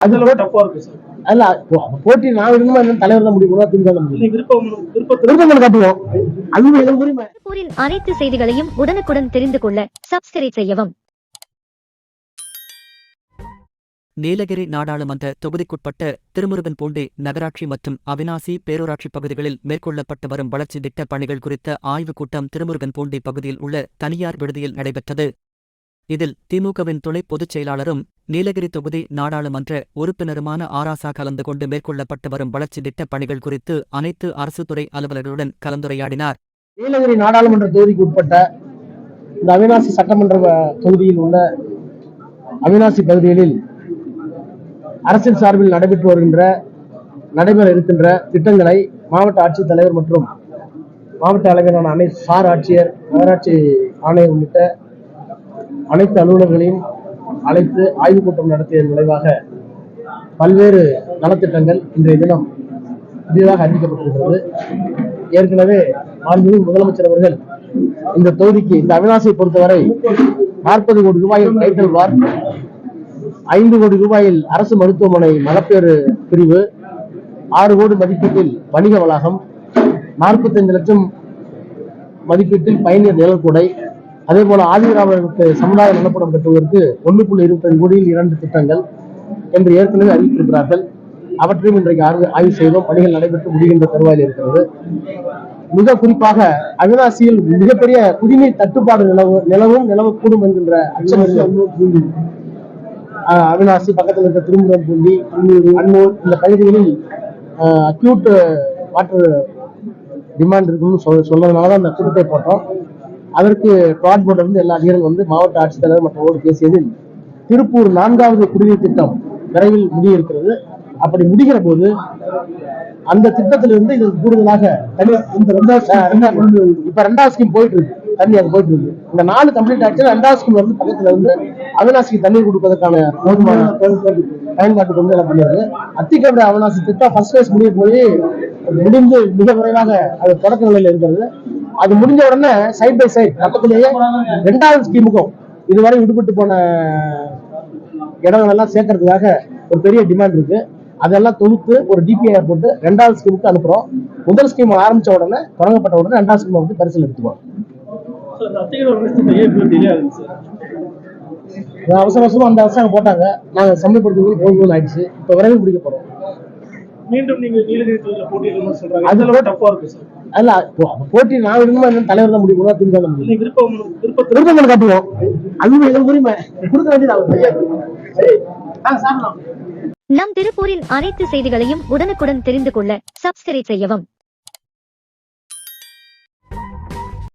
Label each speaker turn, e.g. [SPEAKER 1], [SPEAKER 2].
[SPEAKER 1] அதுல இருக்கு சார்
[SPEAKER 2] அல்ல போட்டி நான் தலைவர் தான் முடிவு
[SPEAKER 1] விருப்பம்
[SPEAKER 3] அனைத்து செய்திகளையும் உடனுக்குடன் தெரிந்து கொள்ள சப்ஸ்கிரைப் செய்யவும்.
[SPEAKER 4] நீலகிரி நாடாளுமன்ற தொகுதிக்குட்பட்ட திருமுருகன்பூண்டி நகராட்சி மற்றும் அவினாசி பேரூராட்சி பகுதிகளில் மேற்கொள்ளப்பட்டு வரும் வளர்ச்சி திட்ட பணிகள் குறித்த ஆய்வுக் கூட்டம் திருமுருகன்பூண்டி பகுதியில் உள்ள தனியார் விடுதியில் நடைபெற்றது. இதில் திமுகவின் துணை பொதுச் செயலாளரும் நீலகிரி தொகுதி நாடாளுமன்ற உறுப்பினருமான ஆராசா கலந்து கொண்டு மேற்கொள்ளப்பட்டு வரும் வளர்ச்சி திட்ட பணிகள் குறித்து அனைத்து அரசு துறை அலுவலர்களுடன் கலந்துரையாடினார்.
[SPEAKER 2] நீலகிரி நாடாளுமன்ற தொகுதிக்கு உட்பட்ட இந்த அவினாசி சட்டமன்ற தொகுதியில் உள்ள அவினாசி பகுதிகளில் அரசின் சார்பில் நடைபெற்று வருகின்ற நடைபெற இருக்கின்ற திட்டங்களை மாவட்ட ஆட்சித்தலைவர் மற்றும் மாவட்ட அளவிலான அனைத்து சார் ஆட்சியர் நகராட்சி ஆணையர் உள்ளிட்ட அனைத்து அலுவலர்களையும் அழைத்து ஆய்வுக் கூட்டம் நடத்தியதன் விளைவாக பல்வேறு நலத்திட்டங்கள் இன்றைய தினம் புதிதாக அறிவிக்கப்பட்டிருக்கிறது. ஏற்கனவே மாண்புமிகு முதலமைச்சர் அவர்கள் இந்த தொகுதிக்கு இந்த அவினாசியை பொறுத்தவரை நாற்பது கோடி ரூபாயில் கைத்தல்வார் வார் ஐந்து கோடி ரூபாயில் அரசு மருத்துவமனை மகப்பேறு பிரிவு ஆறு கோடி மதிப்பீட்டில் வணிக வளாகம் நாற்பத்தைந்து லட்சம் மதிப்பீட்டில் பயணியர் நிழற்குடை அதே போல ஆதிராமருக்கு சமுதாய நலப்படம் கட்டுவதற்கு ஒன்று புள்ளி இருபத்தஞ்சு கோடியில் இரண்டு திட்டங்கள் என்று ஏற்கனவே அறிவித்திருக்கிறார்கள். அவற்றையும் இன்றைக்கு ஆய்வு- ஆய்வு செய்தோம். பணிகள் நடைபெற்று முடிகின்ற தருவாயில் இருக்கிறது. மிக குறிப்பாக அவினாசியில் மிகப்பெரிய குடிநீர் தட்டுப்பாடு நிலவு நிலவும் நிலவக்கூடும் என்கின்ற அச்சம் இருக்கு. அவினாசி பக்கத்தில் இருக்க திருமுருகன் பூண்டி அன்னூர் இந்த பகுதிகளில் அக்யூட் வாட்டர் டிமாண்ட் இருக்குன்னு சொல் சொன்னதுனால தான் அந்த கூட்டத்தை போட்டோம். அதற்கு ட்ராட் போர்டில் இருந்து எல்லா அதிகாரிகள் வந்து மாவட்ட ஆட்சித்தலைவர் மற்றவோடு பேசியதில் திருப்பூர் நான்காவது குடிநீர் திட்டம் விரைவில் முடிய இருக்கிறது அப்படி முடிகிற போது அந்த திட்டத்திலிருந்து இது கூடுதலாக இந்த ரெண்டாவது இப்ப ரெண்டாவது ஸ்கீம் போயிட்டு இருக்கு தண்ணி அது போயிட்டு இருக்கு இந்த நாலு கம்ப்ளீட் ஆச்சு. ரெண்டாவது ஸ்கீம் வந்து பக்கத்துல இருந்து அவினாசிக்கு தண்ணீர் கொடுப்பதற்கான போதுமான பயன்பாட்டுக்கு வந்து என்ன பண்ணிருக்கு அத்திக்கடை அவினாசி திட்டம் ஃபர்ஸ்ட் ஃபேஸ் முடிய போய் முடிந்து மிக விரைவாக அது தொடக்க நிலையில் இருக்கிறது. அது முடிஞ்ச உடனே சைட் பை சைட் பக்கத்திலேயே ரெண்டாவது ஸ்கீமுக்கும் இதுவரை விடுபட்டு போன இடங்கள் எல்லாம் சேர்க்கறதுக்காக ஒரு பெரிய டிமாண்ட் இருக்கு. அதெல்லாம் தொகுத்து ஒரு டிபிஐ போட்டு ரெண்டாவது ஸ்கீமுக்கு அனுப்புறோம். முதல் ஸ்கீம் ஆரம்பிச்ச உடனே தொடங்கப்பட்ட உடனே ரெண்டாவது ஸ்கீம் வந்து
[SPEAKER 1] சார்
[SPEAKER 2] அது அவசர அவசரமா அந்த அரசாங்கம் போட்டாங்க. நாங்க செம்மைப்படுத்துறது போதும் ஆயிடுச்சு. இப்ப விரைவில் முடிக்க போறோம்.
[SPEAKER 1] மீண்டும் நீங்க நீலகிரி தொகுதியில போட்டியிடணும்னு சொல்றாங்க.
[SPEAKER 2] அதுல
[SPEAKER 1] டஃப்பா இருக்கு சார்
[SPEAKER 2] அல்ல போ- போட்டி நான் என்ன தலைவர் தான் முடிவு பண்ணுவா திமுக தான்
[SPEAKER 1] விருப்பம்
[SPEAKER 2] விருப்பங்களை காட்டுவோம். அது எங்கள் உரிமை. கொடுக்க வேண்டியது
[SPEAKER 3] நம் திருப்பூரின் அனைத்து செய்திகளையும் உடனுக்குடன் தெரிந்து கொள்ள சப்ஸ்கிரைப் செய்யவும்.